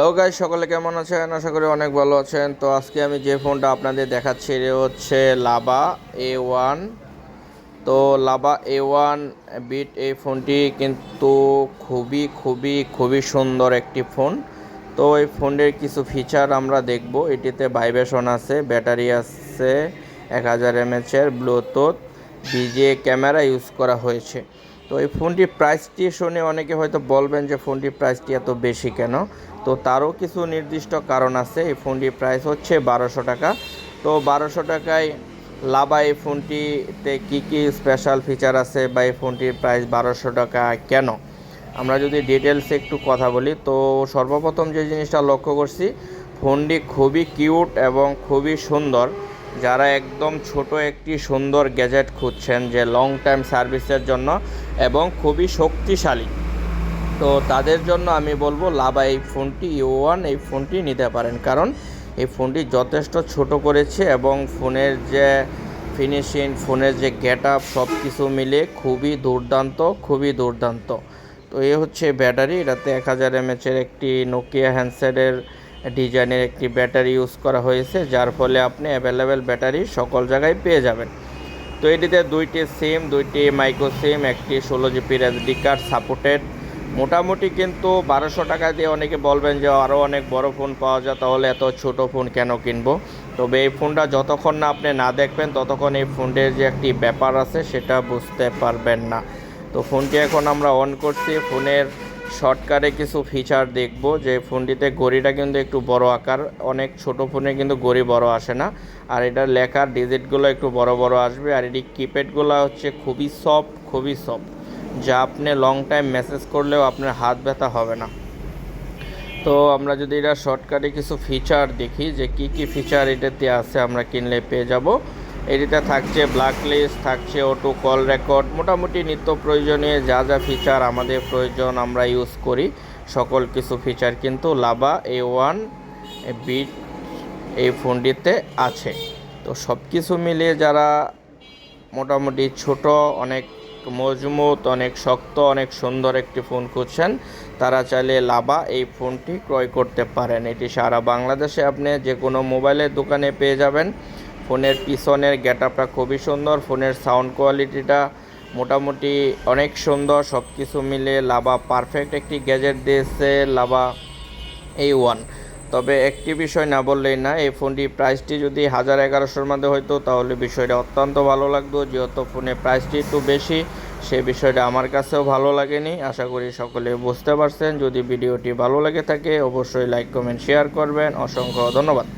Hello guys সকলে কেমন আছেন? আশা করি অনেক ভালো আছেন। তো আজকে আমি যে ফোনটা আপনাদের দেখাচ্ছি, এটা হচ্ছে লাভা এ ওয়ান তো লাভা এ ওয়ান বিট এই ফোনটি কিন্তু খুবই খুবই খুবই সুন্দর একটি ফোন। তো এই ফোনের কিছু ফিচার আমরা দেখব। এটিতে ভাইব্রেশন আছে, ব্যাটারি আছে, এক হাজার এমএচের ব্লুটুথ বিজে ক্যামেরা ইউজ করা হয়েছে। তো এই ফোনটির প্রাইসটি শুনে অনেকে হয়তো বলবেন যে ফোনটির প্রাইসটি এত বেশি কেন? তো তারও কিছু নির্দিষ্ট কারণ আছে। এই ফোনটির প্রাইস হচ্ছে বারোশো টাকা। তো বারোশো টাকায় লাভা এই ফোনটিতে কী কী স্পেশাল ফিচার আছে বা এই ফোনটির প্রাইস বারোশো টাকা কেন? আমরা যদি ডিটেলসে একটু কথা বলি, তো সর্বপ্রথম যে জিনিসটা লক্ষ্য করছি, ফোনটি খুবই কিউট এবং খুবই সুন্দর। যারা একদম ছোট একটি সুন্দর গ্যাজেট খুঁজছেন যে লং টাইম সার্ভিসের জন্য এবং খুবই শক্তিশালী। তো তাদের জন্য আমি বলব, লাভা এই ফোনটি ইউ ওয়ান এই ফোনটি নিতে পারেন। কারণ এই ফোনটি যথেষ্ট ছোট করেছে এবং ফোনের যে ফিনিশিং ফোনের যে গেট আপ সব কিছু মিলে খুবই দুর্দান্ত খুবই দুর্দান্ত। তো এ হচ্ছে ব্যাটারি, এটাতে এক হাজার এমএচের একটি নোকিয়া হ্যান্ডসেটের ডিজাইনের একটি ব্যাটারি ইউজ করা হয়েছে, যার ফলে আপনি অ্যাভেলেবেল ব্যাটারি সকল জায়গায় পেয়ে যাবেন। তো এটিতে দুইটি সিম দুইটি মাইক্রো সিম একটি ষোলো জিপির এসডি কার্ড সাপোর্টেড মোটামুটি কিন্তু বারোশো টাকা দিয়ে অনেকে বলবেন যে আরও অনেক বড় ফোন পাওয়া যায়, তাহলে এত ছোট ফোন কেন কিনবো? তবে এই ফোনটা যতক্ষণ না আপনি না দেখবেন, ততক্ষণ এই ফোনটির যে একটি ব্যাপার আছে, সেটা বুঝতে পারবেন না। তো ফোনটি এখন আমরা অন করছি। ফোনের শর্টকাটে কিছু ফিচার দেখব, যে ফোনটিতে গড়িটা কিন্তু একটু বড় আকার, অনেক ছোট ফোনে কিন্তু গড়ি বড় আসে না। আর এটার লেখার ডিজিটগুলো একটু বড় বড় আসবে, আর এটি কিপ্যাডগুলো হচ্ছে খুবই সফট খুবই সফট যা আপনি লং টাইম মেসেজ করলেও আপনার হাত ব্যথা হবে না। তো আমরা যদি এটা শর্টকাটে কিছু ফিচার দেখি, যে কি কি ফিচার এটাতে আছে, আমরা কিনলে পেয়ে যাব। এটিতে থাকছে ব্ল্যাক লিস্ট থাকছে অটো কল রেকর্ড মোটামুটি নিত্য প্রয়োজনীয় যা যা ফিচার আমাদের প্রয়োজন আমরা ইউজ করি, সকল কিছু ফিচার কিন্তু লাভা এ ওয়ান বিট এই ফোনটিতে আছে। তো সব কিছু মিলিয়ে যারা মোটামুটি ছোট, অনেক মজবুত, অনেক শক্ত, অনেক সুন্দর একটি ফোন খুঁজছেন, তারা চাইলে লাভা এই ফোনটি ক্রয় করতে পারেন। এটি সারা বাংলাদেশে আপনি যে কোনো মোবাইলের দোকানে পেয়ে যাবেন। ফোনের পিছনের গেট আপটা খুবই সুন্দর, ফোনের সাউন্ড কোয়ালিটিটা মোটামুটি অনেক সুন্দর সব কিছু মিলে লাভা পারফেক্ট একটি গ্যাজেট দিয়েছে লাভা এই ওয়ান তবে একটি বিষয় না বললেই না, এই ফোনটি প্রাইসটি যদি হাজার এগারোশোর মধ্যে হইতো, তাহলে বিষয়টা অত্যন্ত ভালো লাগতো। যেহেতু ফোনের প্রাইসটি একটু বেশি, সে বিষয়টা আমার কাছেও ভালো লাগেনি। আশা করি সকলে বুঝতে পারছেন। যদি ভিডিওটি ভালো লেগে থাকে, অবশ্যই লাইক, কমেন্ট, শেয়ার করবেন। অসংখ্য ধন্যবাদ।